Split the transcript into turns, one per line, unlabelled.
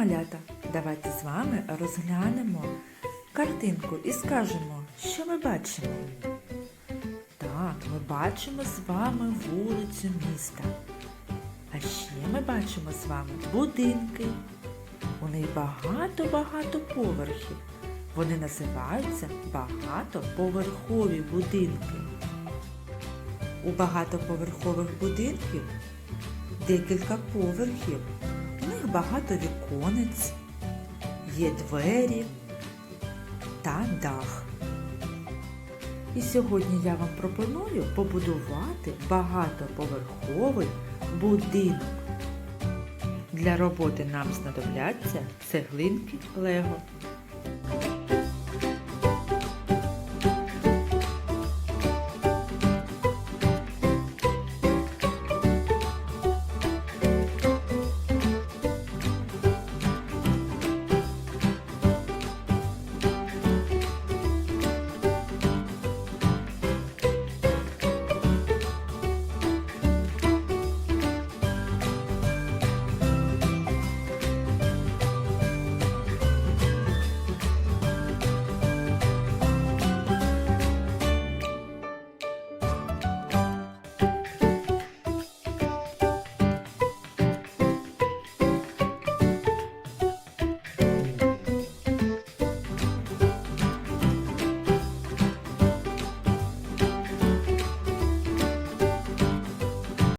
малята, давайте з вами розглянемо картинку і скажемо, що ми бачимо. Так, ми бачимо з вами вулицю міста. А ще ми бачимо з вами будинки. У них багато-багато поверхів. Вони називаються багатоповерхові будинки. У багатоповерхових будинків декілька поверхів. Багато віконець, є двері та дах. І сьогодні я вам пропоную побудувати багатоповерховий будинок. Для роботи нам знадобляться цеглинки Лего.